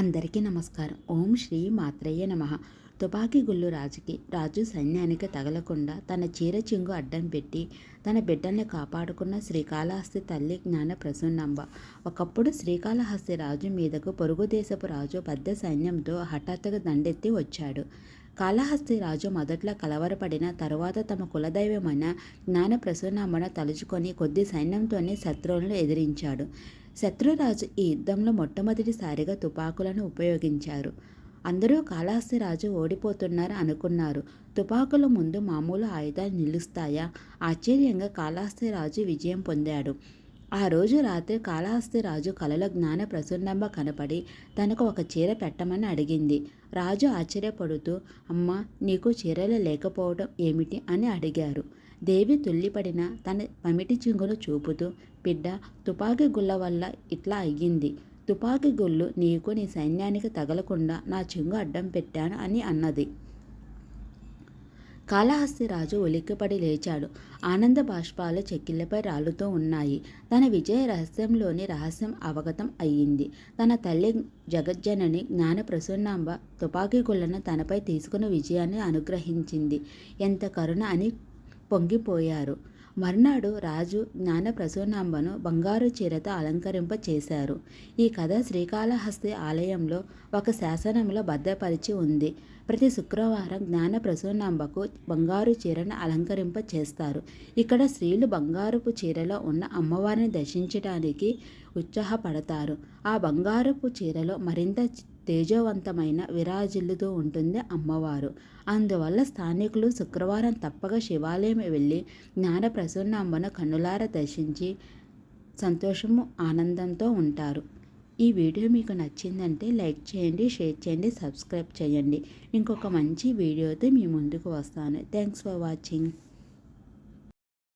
అందరికీ నమస్కారం. ఓం శ్రీ మాత్రయ్య నమ. తుపాకీ గుళ్ళు రాజుకి రాజు సైన్యానికి తగలకుండా తన చీర చింగు అడ్డం పెట్టి తన బిడ్డల్ని కాపాడుకున్న శ్రీకాళహస్తి తల్లి జ్ఞాన ప్రసన్నమ్మ ఒకప్పుడు శ్రీకాళహస్తి రాజు మీదకు పొరుగు దేశపు రాజు పెద్ద సైన్యంతో హఠాత్తుగా దండెత్తి వచ్చాడు. కాళహస్తి రాజు మొదట్లో కలవరపడిన తరువాత తమ కులదైవమైన జ్ఞాన తలుచుకొని కొద్ది సైన్యంతోనే శత్రువులను ఎదిరించాడు. శత్రురాజు ఈ యుద్ధంలో మొట్టమొదటిసారిగా తుపాకులను ఉపయోగించారు. అందరూ కాళహస్తి రాజు ఓడిపోతున్నారు అనుకున్నారు. తుపాకుల ముందు మామూలు ఆయుధాలు నిలుస్తాయా? ఆశ్చర్యంగా కాళహస్తి రాజు విజయం పొందాడు. ఆ రోజు రాత్రి కాళహస్తి రాజు కలలో జ్ఞాన ప్రసన్నంబ కనపడి తనకు ఒక చీర పెట్టమని అడిగింది. రాజు ఆశ్చర్యపడుతూ అమ్మ నీకు చీరలు లేకపోవడం ఏమిటి అని అడిగారు. దేవి తుల్లిపడిన తన పమిటి చింగును చూపుతూ బిడ్డ తుపాకీ గుళ్ళ వల్ల ఇట్లా అయ్యింది. తుపాకీ గుళ్ళు నీకు నీ సైన్యానికి తగలకుండా నా చెంగు అడ్డం పెట్టాను అని అన్నది. కాళహస్తి రాజు ఉలిక్కిపడి లేచాడు. ఆనంద బాష్పాలు చెక్కిళ్ళపై రాలుతూ ఉన్నాయి. తన విజయ రహస్యంలోని రహస్యం అవగతం అయ్యింది. తన తల్లి జగజ్జనని జ్ఞాన ప్రసన్నాంబ తుపాకీ గుళ్ళను తనపై తీసుకున్న విజయాన్ని అనుగ్రహించింది. ఎంత కరుణ అని పొంగిపోయారు. మర్నాడు రాజు జ్ఞాన ప్రసూనాంబను బంగారు చీరతో అలంకరింప చేశారు. ఈ కథ శ్రీకాళహస్తి ఆలయంలో ఒక శాసనంలో భద్రపరిచి ఉంది. ప్రతి శుక్రవారం జ్ఞాన ప్రసూనాంబకు బంగారు చీరను అలంకరింప చేస్తారు. ఇక్కడ స్త్రీలు బంగారపు చీరలో ఉన్న అమ్మవారిని దర్శించడానికి ఉత్సాహపడతారు. ఆ బంగారపు చీరలో మరింత తేజవంతమైన విరాజిల్లుతూ ఉంటుంది అమ్మవారు. అందువల్ల స్థానికులు శుక్రవారం తప్పక శివాలయం వెళ్ళి జ్ఞాన ప్రసన్నమ్మను కన్నులార దర్శించి సంతోషము ఆనందంతో ఉంటారు. ఈ వీడియో మీకు నచ్చిందంటే లైక్ చేయండి షేర్ చేయండి సబ్స్క్రైబ్ చేయండి. ఇంకొక మంచి వీడియోతో మీ ముందుకు వస్తాను. Thanks for watching